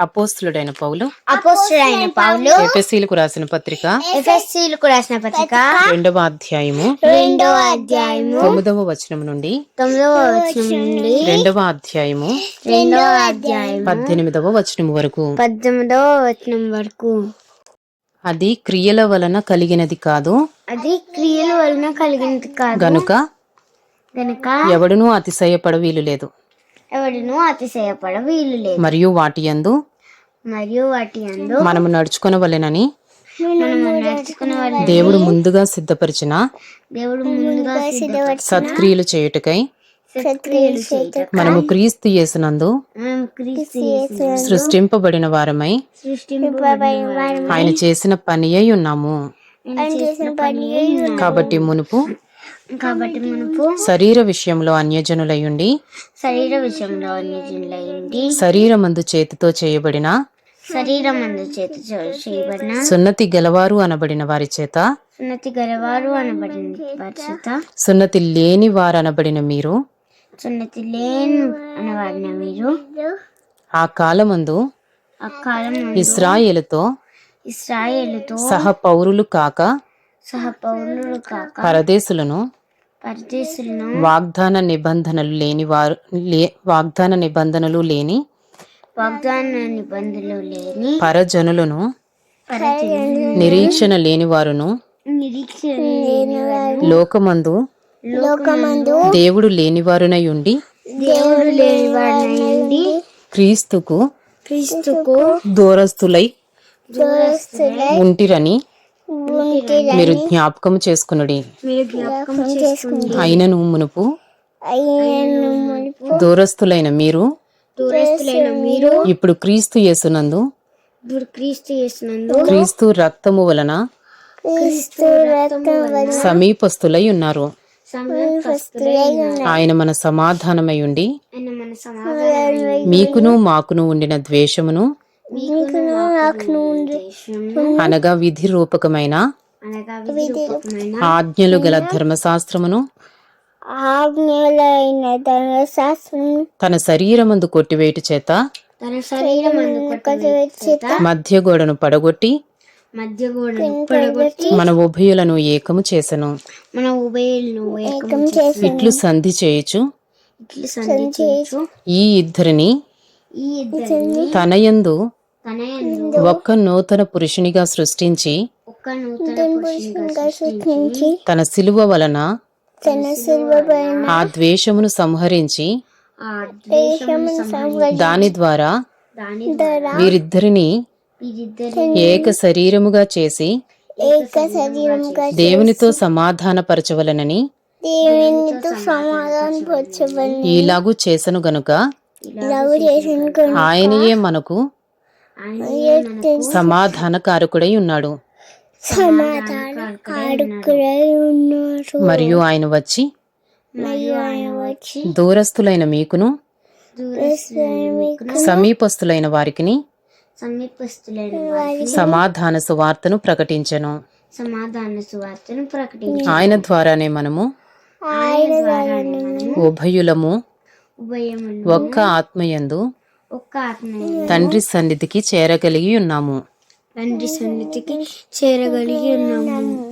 అపోస్తులుడైన పౌలు అపోస్తుడైన పౌలు ఎఫెసీలకు రాసిన పత్రిక ఎఫెస్సీలకు రాసిన పత్రిక రెండవ అధ్యాయము రెండవ అధ్యాయము తొమ్మిదవ వచనం నుండి తొమ్మిదవ వచనం నుండి రెండవ అధ్యాయము రెండవ అధ్యాయం పద్దెనిమిదవ వచనం వరకు. పద్దెనిమిదవ వచనం వరకు. అది క్రియల వలన కలిగినది కాదు. అది క్రియల వలన కలిగినది కాదు. గనుక గనుక ఎవడునూ అతిశయపడ వీలు లేదు. ఎవడును అతిశయపడ వీలు లేదు. మరియు వాటి యందు మరియు వాటి అందు మనము నడుచుకొనవలెనని దేవుడు ముందుగా సిద్ధపరిచిన దేవుడు ముందుగా సిద్ధపరిచిన సత్క్రియలు చేయుటకై మనము క్రీస్తు యేసునందు మనం క్రీస్తు యేసు సృష్టింపబడిన వారమై ఆయన చేసిన పని అయి ఉన్నాము. కాబట్టి మునుపు కాబట్టి మనకు శరీర విషయంలో అన్యజనులయుండి శరీర విషయంలో నిజులైంది శరీరమందు చేతితో చేయబడిన శరీరం అందు చేత చే- చేయబడిన సున్నతి గలవారు అనబడిన వారి చేత సున్నతి గలవారు అనబడింది పరిచిత సున్నతి లేని వారు అనబడిన మీరు సున్నతి లేని అనవాడిన మీరు ఆ కాలమందు ఆ కాలం ఇస్రాయేలుతో ఇస్రాయేలుతో సహ పౌరులు కాక పరదేశులను పరదేశులను వాగ్దాన నిబంధనలు లేని వారు వాగ్దాన నిబంధనలు లేని వాగ్దాన నిబంధనలు లేని పరజనులను పరజనులు నిరీక్షణ లేని వారును లోకమందు లోకమందు దేవుడు లేనివారునై ఉండి దేవుడు లేని వారినండి క్రీస్తుకు క్రీస్తుకు దూరస్తులై దూరస్తులై ఉంటిరని ఉంటే మీరు జ్ఞాపకం చేసుకునుడి. మీరు జ్ఞాపకం చేసుకుంది అయినను మునుపు. దూరస్తులైన మీరు. ఇప్పుడు క్రీస్తు యేసునందు. క్రీస్తు చేసినందు క్రీస్తు రక్తము వలన సమీపస్తులై ఉన్నారు. ఆయన మన సమాధానమై ఉండి మీకును మాకును ఉండిన ద్వేషమును అనగా విధి రూపకమైన ఆజ్ఞలు గల ధర్మశాస్త్రమును ఆజ్ఞలైన ధర్మశాస్త్రం తన శరీరమందు కొట్టివేటు చేత తన శరీరం చేత మధ్య గోడను పడగొట్టి మధ్య గోడను పడగొట్టి మన ఉభయులను ఏకము చేసెను. మన ఉభయలను ఏకం చేసి ఇట్లు సంధి చేయుచు ఇట్లు సంధి చేయొచ్చు ఈ ఇద్దరిని ఈ ఇద్దరిని తనయందు తన యందు ఒక్క నూతన పురుషునిగా సృష్టించి తన సిలువ వలన ఆ ద్వేషమును సంహరించి ఆ దేశము సంహరించి దాని ద్వారా వీరిద్దరిని ఏక శరీరముగా చేసి దేవునితో సమాధానపరచవలనని ఈలాగు చేసను గనుక ఆయనయే మనకు సమాధానకారకుడై ఉన్నాడు. సమాధానం కాడుకులై ఉన్నారు. మరియు ఆయన వచ్చి మరియు ఆయన వచ్చి దూరస్తులైన మీకును సమీపస్తులైన వారికిని వారికి సమాధాన సువార్తను ప్రకటించెను. సమాధాన సువార్తను ప్రకటించి ఆయన ద్వారానే మనము ఆయన ద్వారా మనము ఉభయులము ఒక్క ఆత్మయందు ఒక్క ఆత్మ తండ్రి సన్నిధికి చేరగలిగి ఉన్నాము. తండ్రి సన్నిధికి చేరగలిగి ఉన్నాము.